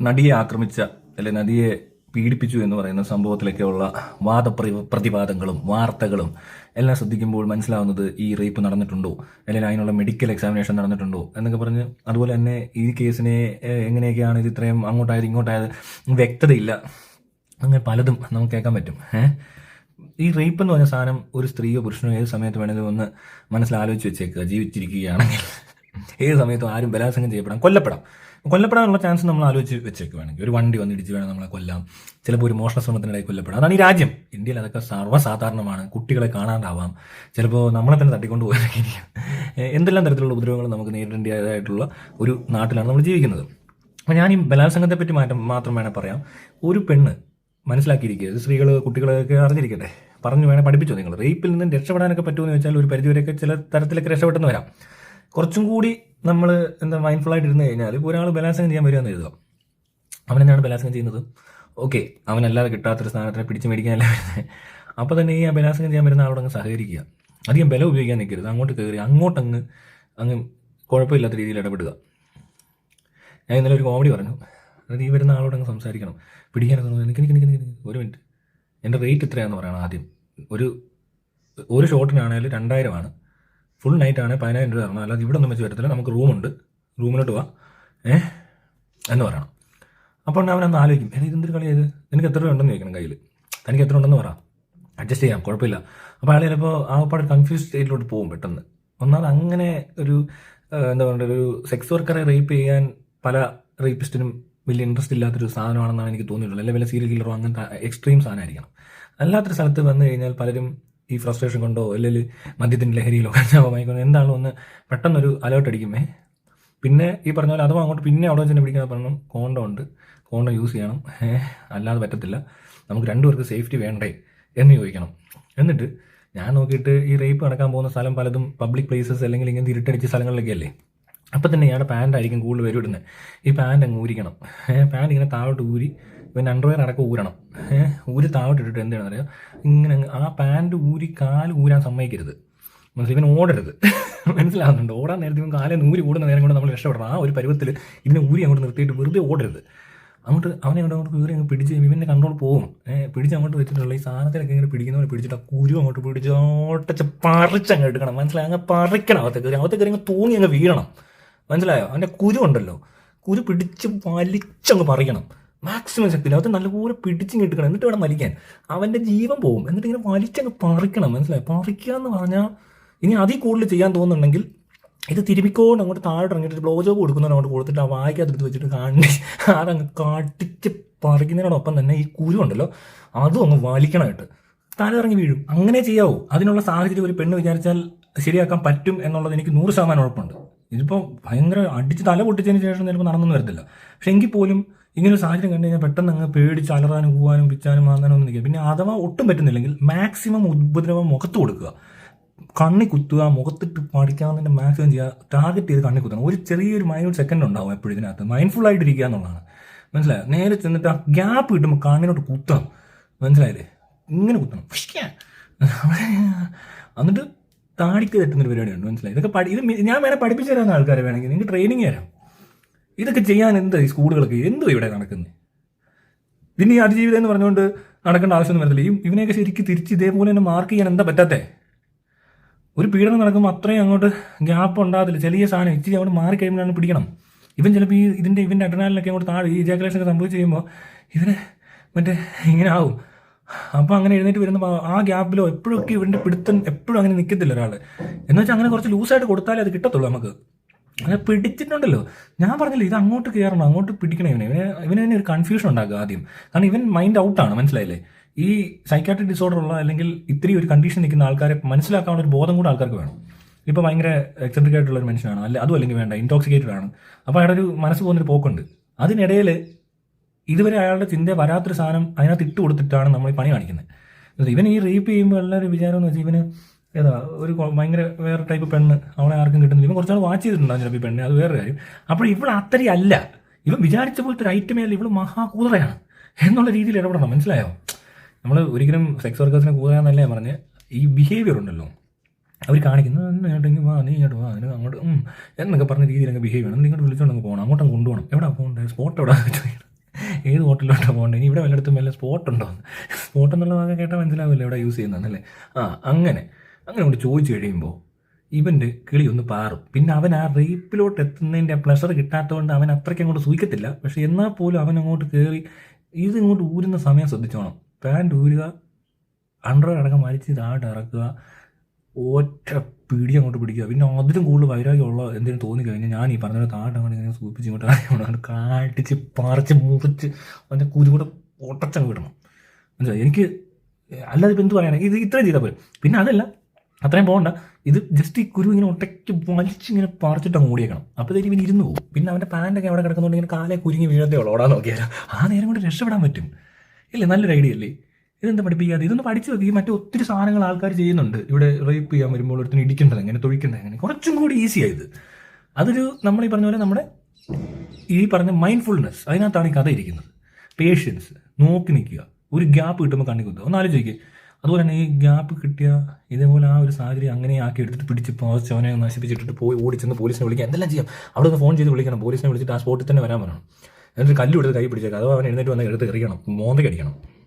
നടിയെ ആക്രമിച്ച അല്ലെ നടിയെ പീഡിപ്പിച്ചു എന്ന് പറയുന്ന സംഭവത്തിലൊക്കെയുള്ള വാദ പ്രതിവാദങ്ങളും വാർത്തകളും എല്ലാം ശ്രദ്ധിക്കുമ്പോൾ മനസ്സിലാവുന്നത് ഈ റേപ്പ് നടന്നിട്ടുണ്ടോ? അല്ലെങ്കിൽ അതിനുള്ള മെഡിക്കൽ എക്സാമിനേഷൻ നടന്നിട്ടുണ്ടോ? എന്നൊക്കെ പറഞ്ഞ് അതുപോലെ തന്നെ ഈ കേസിനെ എങ്ങനെയൊക്കെയാണ് ഇത് ഇത്രയും അങ്ങോട്ടായത് ഇങ്ങോട്ടായത് വ്യക്തതയില്ല. അങ്ങനെ പലതും നമുക്ക് കേൾക്കാൻ പറ്റും. ഏഹ് ഈ റേപ്പ് എന്ന് പറഞ്ഞ സാധനം ഒരു സ്ത്രീയോ പുരുഷനോ ഏത് സമയത്ത് വേണമെങ്കിലും ഒന്ന് മനസ്സിൽ ആലോചിച്ച് വെച്ചേക്കുക. ജീവിച്ചിരിക്കുകയാണെങ്കിൽ ഏത് സമയത്തും ആരും ബലാത്സംഗം ചെയ്യപ്പെടാം കൊല്ലപ്പെടാം. കൊല്ലപ്പെടാനുള്ള ചാൻസ് നമ്മൾ ആലോചിച്ച് വെച്ചേക്കുവാണെങ്കിൽ ഒരു വണ്ടി വന്ന് ഇടിച്ച് വേണം നമ്മളെ കൊല്ലാം. ചിലപ്പോൾ ഒരു മോഷണ ശ്രമത്തിനിടയിൽ കൊല്ലപ്പെടാം. അതാണ് ഈ രാജ്യം. ഇന്ത്യയിൽ അതൊക്കെ സർവസാധാരണമാണ്. കുട്ടികളെ കാണാണ്ടാവാം. ചിലപ്പോൾ നമ്മളെ തന്നെ തട്ടിക്കൊണ്ട് പോകാനൊക്കെ എന്തെല്ലാം തരത്തിലുള്ള ഉപദ്രവങ്ങൾ നമുക്ക് നേരിടേണ്ടതായിട്ടുള്ള ഒരു നാട്ടിലാണ് നമ്മൾ ജീവിക്കുന്നത്. അപ്പോൾ ഞാൻ ഈ ബലാത്സംഗത്തെ പറ്റി മാറ്റം മാത്രം വേണേൽ പറയാം. ഒരു പെണ്ണ് മനസ്സിലാക്കിയിരിക്കുക സ്ത്രീകൾ കുട്ടികളൊക്കെ അറിഞ്ഞിരിക്കട്ടെ. പറഞ്ഞു വേണേൽ പഠിപ്പിച്ചോ നിങ്ങൾ റേപ്പിൽ നിന്നും രക്ഷപ്പെടാനൊക്കെ പറ്റുമെന്ന് വെച്ചാൽ ഒരു പരിധിവരെയൊക്കെ ചില തരത്തിലൊക്കെ രക്ഷപ്പെട്ടെന്ന് വരാം. കുറച്ചും കൂടി നമ്മൾ എന്താ മൈൻഡ്ഫുൾ ആയിട്ട് ഇരുന്ന് കഴിഞ്ഞാൽ ഒരാൾ ബലാത്സംഗം ചെയ്യാൻ വരുമെന്ന് എഴുതുക അവൻ എന്താണ് ബലാസംഗം ചെയ്യുന്നത്? ഓക്കെ അവനല്ലാതെ കിട്ടാത്തൊരു സ്ഥാനത്തിനെ പിടിച്ച് മേടിക്കാനല്ല വരുന്നത് അപ്പോൾ തന്നെ ഈ ബലാസംഗം ചെയ്യാൻ വരുന്ന ആളോട് അങ്ങ് സഹകരിക്കുക. അധികം ബലം ഉപയോഗിക്കാൻ നിൽക്കരുത്. അങ്ങോട്ട് കയറി അങ്ങോട്ടങ്ങ് അങ്ങ് കുഴപ്പമില്ലാത്ത രീതിയിൽ ഇടപെടുക. ഞാൻ ഇന്നലെ ഒരു കോമഡി പറഞ്ഞു. അതായത് ഈ വരുന്ന ആളോട് അങ്ങ് സംസാരിക്കണം. പിടിക്കാനൊക്കെ എനിക്ക് എനിക്ക് നിക്ക് നിക്ക് നിക്ക് നിക്ക്. ഒരു മിനിറ്റ് എന്റെ റേറ്റ് ഇത്രയാണെന്ന് പറയണം ആദ്യം. ഒരു ഒരു ഷോട്ടിനാണെങ്കിൽ രണ്ടായിരമാണ്. ഫുൾ നൈറ്റ് ആണ് പതിനായിരം രൂപ തരണം. അല്ലാതെ ഇവിടെ ഒന്നും വെച്ച് വരത്തില്ല. നമുക്ക് റൂമുണ്ട് റൂമിലോട്ട് പോവാം ഏ? എന്ന് പറയണം. അപ്പോൾ അവനൊന്ന് ആലോചിക്കും. എനിക്ക് ഇതെന്തൊരു കളി ഇത്? നിനക്ക് എത്ര രൂപ ഉണ്ടെന്ന് ചോദിക്കണം കയ്യിൽ തനിക്ക് എത്ര ഉണ്ടെന്ന് പറ. അഡ്ജസ്റ്റ് ചെയ്യാം. കുഴപ്പമില്ല. അപ്പോൾ അയാൾ ചിലപ്പോൾ ആകപ്പാട് കൺഫ്യൂസ് സ്റ്റേറ്റിലോട്ട് പോകും പെട്ടെന്ന്. ഒന്നാമത് അങ്ങനെ ഒരു എന്താ പറയുക ഒരു സെക്സ് വർക്കറെ റേപ്പ് ചെയ്യാൻ പല റേപ്പിസ്റ്റിനും വലിയ ഇൻട്രസ്റ്റ് ഇല്ലാത്തൊരു സാധനമാണെന്നാണ് എനിക്ക് തോന്നിയിട്ടുള്ളത്. അല്ലെങ്കിൽ വല്ല സീരിയൽ കില്ലറോ അങ്ങനത്തെ എക്സ്ട്രീം സാധനമായിരിക്കണം. അല്ലാത്തൊരു സ്ഥലത്ത് വന്നു കഴിഞ്ഞാൽ പലരും ഈ ഫ്രസ്ട്രേഷൻ കൊണ്ടോ അല്ലെങ്കിൽ മദ്യത്തിന്റെ ലഹരിയിലോ കഞ്ചാവോ മയക്കോ എന്താണോ ഒന്ന് പെട്ടെന്നൊരു അലേർട്ട് അടിക്കുമേ. പിന്നെ ഈ പറഞ്ഞ പോലെ അഥവാ അങ്ങോട്ട് പിന്നെ അവിടെ വെച്ചാൽ പിടിക്കാൻ പറഞ്ഞു. കോണ്ടം ഉണ്ട്. കോണ്ടം യൂസ് ചെയ്യണം. അല്ലാതെ പറ്റത്തില്ല. നമുക്ക് രണ്ടുപേർക്ക് സേഫ്റ്റി വേണ്ടേ എന്ന് ചോദിക്കണം. എന്നിട്ട് ഞാൻ നോക്കിയിട്ട് ഈ റേപ്പ് നടക്കാൻ പോകുന്ന സ്ഥലം പലതും പബ്ലിക് പ്ലേസസ് അല്ലെങ്കിൽ ഇങ്ങനെ ഇരുട്ടടിച്ച സ്ഥലങ്ങളിലൊക്കെ അല്ലേ അപ്പം തന്നെ ഇയാളുടെ പാന്റായിരിക്കും കൂടുതൽ വരും ഇടുന്നത് ഈ പാന്റ് അങ്ങ് ഊരിക്കണം. പാന്റ് പാന്റ് ഇങ്ങനെ താഴോട്ട് ഊരി പിന്നെ അണ്ടർവെയർ അടക്കം ഊരണം. ഊരി താഴോട്ട് ഇട്ടിട്ട് എന്താണെന്ന് അറിയാം ഇങ്ങനെ ആ പാന്റ് ഊരി കാൽ ഊരാൻ സമ്മതിക്കരുത്. മനസ്സിലായി? ഇവൻ ഓടരുത്. മനസ്സിലാവുന്നുണ്ട്? ഓടാൻ നേരത്തെ ഇവൻ കാലം ഊരി കൂടുന്ന നേരം കൊണ്ട് നമ്മൾ രക്ഷപ്പെടണം. ആ ഒരു പരുവത്തിൽ ഇതിനെ ഊരി അങ്ങോട്ട് നിർത്തിയിട്ട് വെറുതെ ഓടരുത്. അങ്ങോട്ട് അവനെ അങ്ങോട്ട് അങ്ങോട്ട് കയറി അങ്ങ് പിടിച്ച് ഇവന്റെ കൺട്രോൾ പോകും. പിടിച്ച് അങ്ങോട്ട് വെച്ചിട്ടുള്ള ഈ സാധനത്തിലൊക്കെ ഇങ്ങനെ പിടിക്കുന്നവർ പിടിച്ചിട്ട് ആ കുരു അങ്ങോട്ട് പിടിച്ച് ഓട്ടച്ച് പറിച്ചങ്ങ് എടുക്കണം. മനസ്സിലായി? അങ്ങ് പറിക്കണം. അവത്തെ കയറി അവത്തെ കയറി അങ്ങ് തൂങ്ങി അങ്ങ് വീഴണം. മനസ്സിലായോ? അതിന്റെ കുരു ഉണ്ടല്ലോ. കുരു പിടിച്ച് വലിച്ചങ്ങ് പറിക്കണം. മാക്സിമം ശക്തിയിൽ അത് നല്ലപോലെ പിടിച്ചിങ് എടുക്കണം എന്നിട്ട് വേണം വലിക്കാൻ. അവന്റെ ജീവൻ പോകും എന്നിട്ട് ഇങ്ങനെ വലിച്ചങ്ങ് പറിക്കണം. മനസ്സിലായി? പറിക്കുക എന്ന് പറഞ്ഞാൽ ഇനി അതിൽ കൂടുതൽ ചെയ്യാൻ തോന്നുന്നുണ്ടെങ്കിൽ ഇത് തിരുമിക്കോണ്ട് അങ്ങോട്ട് താഴെ ഇറങ്ങിയിട്ട് ബ്ലോ ജോബ് കൊടുക്കുന്നവർ അങ്ങോട്ട് കൊടുത്തിട്ട് ആ വായിക്കകത്ത് വെച്ചിട്ട് കാണി അതങ്ങ് കാട്ടിച്ച് പറിക്കുന്നതിനോടൊപ്പം തന്നെ ഈ കുരു ഉണ്ടല്ലോ അതും അങ്ങ് വലിക്കണമായിട്ട്. താഴെ ഇറങ്ങി വീഴും. അങ്ങനെ ചെയ്യാവൂ. അതിനുള്ള സാഹചര്യം ഒരു പെണ്ണ് വിചാരിച്ചാൽ ശരിയാക്കാൻ പറ്റും എന്നുള്ളത് എനിക്ക് നൂറ് ശതമാനം ഉറപ്പുണ്ട്. ഇതിപ്പോൾ ഭയങ്കര അടിച്ച് തല പൊട്ടിച്ചതിന് ശേഷം ചിലപ്പോൾ നടന്നു വരത്തില്ല. പക്ഷെ എങ്കിൽ പോലും ഇങ്ങനെ ഒരു സാഹചര്യം കണ്ടു കഴിഞ്ഞാൽ പെട്ടെന്ന് അങ്ങ് പേടിച്ച് അലറാനും പോകാനും പിച്ചാനും മാന്നാനും ഒന്നും നിൽക്കുക പിന്നെ അഥവാ ഒട്ടും പറ്റുന്നില്ലെങ്കിൽ മാക്സിമം ഉപദ്രവം മുഖത്ത് കൊടുക്കുക. കണ്ണി കുത്തുക മുഖത്തിട്ട് പഠിക്കാവുന്നതിന്റെ മാക്സിമം ചെയ്യുക ടാർഗറ്റ് ചെയ്ത് കണ്ണി കുത്തണം. ഒരു ചെറിയൊരു മൈനൂട്ട് സെക്കൻഡ് ഉണ്ടാവും എപ്പോഴും ഇതിനകത്ത്. മൈൻഡ്ഫുൾ ആയിട്ടിരിക്കുക എന്നുള്ളതാണ്. മനസ്സിലായോ? നേരെ ചെന്നിട്ട് ആ ഗ്യാപ്പ് കിട്ടുമ്പോൾ കണ്ണിനോട്ട് കുത്തണം. മനസ്സിലായില്ലേ? ഇങ്ങനെ കുത്തണം. എന്നിട്ട് താടിക്ക് തെറ്റുന്നൊരു പരിപാടിയുണ്ട് മനസ്സിലായി? ഇതൊക്കെ പഠി ഇത് ഞാൻ വേണേൽ പഠിപ്പിച്ചു തരാവുന്ന ആൾക്കാരെ വേണമെങ്കിൽ നിങ്ങൾക്ക് ട്രെയിനിങ് തരാം. ഇതൊക്കെ ചെയ്യാൻ എന്ത് ഈ സ്കൂളുകളൊക്കെ എന്തോ ഇവിടെ നടക്കുന്നത് പിന്നെ ഈ അതിജീവിതം എന്ന് പറഞ്ഞുകൊണ്ട് നടക്കേണ്ട ആവശ്യമൊന്നും വരുന്നില്ല ഈ ഇവനെയൊക്കെ ശരിക്കും തിരിച്ച് ഇതേപോലെ തന്നെ മാർക്ക് ചെയ്യാൻ എന്താ പറ്റാത്തേ? ഒരു പീഡനം നടക്കുമ്പോൾ അത്രയും അങ്ങോട്ട് ഗ്യാപ്പ് ഉണ്ടാകത്തില്ല. ചെറിയ സാധനം ഇച്ചിരി അങ്ങോട്ട് മാറി കഴിയുമ്പോഴാണ് പിടിക്കണം. ഇവൻ ചിലപ്പോൾ ഈ ഇതിന്റെ ഇവന്റെ അഡ്രനാലിനൊക്കെ അങ്ങോട്ട് താഴെ ഈ ഇജാക്കുലേഷൻ ഒക്കെ സംഭവിച്ച് കഴിയുമ്പോൾ ഇവനെ മറ്റേ ഇങ്ങനെ ആവും. അപ്പോൾ അങ്ങനെ എഴുന്നേറ്റ് വരുന്ന ആ ഗ്യാപ്പിലോ എപ്പോഴൊക്കെ ഇവന്റെ പിടുത്തം എപ്പോഴും അങ്ങനെ നിൽക്കത്തില്ല ഒരാൾ എന്ന് വെച്ചാൽ അങ്ങനെ കുറച്ച് ലൂസായിട്ട് കൊടുത്താലേ അത് കിട്ടത്തുള്ളൂ നമുക്ക്. അങ്ങനെ പിടിച്ചിട്ടുണ്ടല്ലോ. ഞാൻ പറഞ്ഞില്ല ഇത് അങ്ങോട്ട് കയറണം അങ്ങോട്ട് പിടിക്കണം ഇവനെ. ഇവനെ ഇവന് തന്നെ ഒരു കൺഫ്യൂഷൻ ഉണ്ടാക്കുക ആദ്യം. കാരണം ഇവൻ മൈൻഡ് ഔട്ടാണ് മനസ്സിലായില്ലേ? ഈ സൈക്കാട്രിക് ഡിസോർഡർ ഉള്ള അല്ലെങ്കിൽ ഇത്തിരി ഒരു കണ്ടീഷൻ നിൽക്കുന്ന ആൾക്കാരെ മനസ്സിലാക്കാനുള്ള ഒരു ബോധം കൂടെ ആൾക്കാർക്ക് വേണം. ഇപ്പോൾ ഭയങ്കര എക്സെൻട്രിക് ആയിട്ടുള്ള ഒരു മനുഷ്യനാണ്. അല്ലെ അതും അല്ലെങ്കിൽ വേണ്ട ഇൻടോക്സിക്കേറ്റഡ് ആണ്. അപ്പോൾ അയാളൊരു മനസ്സ് പോകുന്നൊരു പോക്കുണ്ട്. അതിനിടയിൽ ഇതുവരെ അയാളുടെ ചിന്ത വരാത്തൊരു സാധനം അതിനകത്ത് ഇട്ട് കൊടുത്തിട്ടാണ് നമ്മൾ പണി കാണിക്കുന്നത്. ഇവൻ ഈ റേപ്പ് ചെയ്യുമ്പോൾ എല്ലാവരും വിചാരം എന്ന് വെച്ചാൽ ഇവന് ഏതാ ഒരു ഭയങ്കര വേറെ ടൈപ്പ് പെണ്ണ് അവളെ ആർക്കും കിട്ടുന്നില്ല. ഇവൻ കുറച്ചാൾ വാച്ച് ചെയ്തിട്ടുണ്ടാകും ചിലപ്പോൾ ഈ പെണ്ണ് അത് വേറെ കാര്യം. അപ്പോൾ ഇവൾ അത്രയും അല്ല. ഇവൻ വിചാരിച്ച പോലത്തെ ഒരു ഐറ്റമേ അല്ല ഇവൾ മഹാകൂതറയാണ് എന്നുള്ള രീതിയിൽ ഇടപെടണം. മനസ്സിലായോ? നമ്മൾ ഒരിക്കലും സെക്സ് വർക്കേഴ്സിനെ കൂതറയാന്നല്ലേ പറഞ്ഞ്. ഈ ബിഹേവിയർ ഉണ്ടല്ലോ. അവർ കാണിക്കുന്നത് "ഒന്ന് ഇങ്ങോട്ടെങ്കിൽ വാ നീ ഇങ്ങോട്ട് വാ അതിന് അങ്ങോട്ട് എന്നൊക്കെ പറഞ്ഞ രീതിയിൽ ബിഹേവ് ചെയ്യണം നിങ്ങൾ വിളിച്ചോണ്ട് പോകണം അങ്ങോട്ടും കൊണ്ടുപോകണം. എവിടെ പോകണ്ടേ? സ്പോട്ട് എവിടെ? ഏത് ഹോട്ടലിലോട്ടാണ് പോകേണ്ടത് ഇനി ഇവിടെ വല്ലയിടത്തും വല്ല സ്പോട്ട് ഉണ്ടോ? സ്പോട്ട് എന്നുള്ള വാക്ക് കേട്ടാൽ മനസ്സിലാവില്ല ഇവിടെ യൂസ് ചെയ്യുന്നതെന്നല്ലേ ആ അങ്ങനെ. അങ്ങനെ കൊണ്ട് ചോദിച്ചു കഴിയുമ്പോൾ ഇവന്റെ കിളി ഒന്ന് പാറും. പിന്നെ അവൻ ആ റേപ്പിലോട്ട് എത്തുന്നതിന്റെ പ്ലഷർ കിട്ടാത്തതുകൊണ്ട് അവൻ അത്രയ്ക്ക് അങ്ങോട്ട് സൂക്ഷിക്കത്തില്ല പക്ഷേ എന്നാൽ പോലും അവൻ അങ്ങോട്ട് കയറി ഇത് ഇങ്ങോട്ട് ഊരുന്ന സമയം ശ്രദ്ധിച്ചോണം. പാന്റ് ഊരുക അണ്ടർ അടക്കം വലിച്ച് താഴോട്ട് ഇറക്കുക ഒറ്റ പിടി അങ്ങോട്ട് പിടിക്കുക. പിന്നെ അതിലും കൂടുതൽ വൈരാഗ്യമുള്ള എന്തെങ്കിലും തോന്നി കഴിഞ്ഞാൽ ഞാൻ ഈ പറഞ്ഞ അങ്ങോട്ട് ഇങ്ങനെ സൂപ്പിച്ച് ഇങ്ങോട്ട് കാട്ടിച്ച് പറിച്ച് മുറിച്ച് അതിന്റെ കുരു കൂടെ ഒട്ടച്ചങ്ങ് വിടണം. മനസ്സിലായി? എനിക്ക് അല്ലാതെ ഇപ്പം എന്ത് പറയാനാണ് ഇത് ഇത്രയും ചെയ്താൽ പോലും പിന്നെ അതല്ല അത്രയും പോകണ്ട. ഇത് ജസ്റ്റ് ഈ കുരു ഇങ്ങനെ ഒട്ടയ്ക്ക് വലിച്ച് ഇങ്ങനെ പറിച്ചിട്ട് അങ്ങ് ഓടിയേക്കണം. അപ്പോഴത്തേക്ക് പിന്നെ ഇരുന്ന് പോകും. പിന്നെ അവന്റെ പാന്റൊക്കെ അവിടെ കിടക്കുന്നതുകൊണ്ട് ഇങ്ങനെ കാലെ കുരുങ്ങി വീഴത്തേ ഉള്ളൂ. ഓടാൻ നോക്കിയാൽ ആ നേരം കൊണ്ട് രക്ഷപ്പെടാൻ പറ്റും. ഇല്ലേ? നല്ലൊരു ഐഡിയ അല്ലേ? ഇതെന്താ പഠിപ്പിക്കാതെ? ഇതൊന്ന് പഠിച്ചു നോക്കി. മറ്റേ ഒത്തിരി സാധനങ്ങൾ ആൾക്കാർ ചെയ്യുന്നുണ്ട്. ഇവിടെ റേപ്പ് ചെയ്യാൻ വരുമ്പോൾ ഒരുത്തിന് ഇടിക്കേണ്ടത് എങ്ങനെ? തൊഴിക്കേണ്ടത് എങ്ങനെ? കുറച്ചും കൂടി ഈസി ആയത് അതൊരു നമ്മൾ ഈ പറഞ്ഞ പോലെ നമ്മുടെ ഈ പറഞ്ഞ മൈൻഡ്ഫുൾനെസ് അതിനകത്താണ് ഈ കഥ ഇരിക്കുന്നത്. പേഷ്യൻസ് നോക്കി നിൽക്കുക. ഒരു ഗ്യാപ്പ് കിട്ടുമ്പോൾ കണ്ണി കുത്തുക. ഒന്ന് ആലോചിക്കുക അതുപോലെ തന്നെ ഈ ഗ്യാപ്പ് കിട്ടിയ ഇതേപോലെ ആ ഒരു സാഹചര്യം അങ്ങനെ ആക്കി എടുത്തിട്ട് പിടിച്ച് പോസ്റ്റ് അവനെ നശിപ്പിച്ചിട്ടിട്ട് പോയി ഓടിച്ചെന്ന് പോലീസിനെ വിളിക്കാം. എന്തെല്ലാം ചെയ്യാം? അവിടെ നിന്ന് ഫോൺ ചെയ്ത് വിളിക്കണം. പോലീസിനെ വിളിച്ചിട്ട് ആ സ്പോട്ടിൽ തന്നെ വരാൻ പറയണം. എന്നിട്ട് കല്ലെടുത്ത് കൈ പിടിച്ചേക്കാം. അഥവാ അവൻ എഴുന്നേറ്റ് വന്ന് എടുത്ത് എറിയണം. മോന്തയ്ക്ക് അടിക്കണം.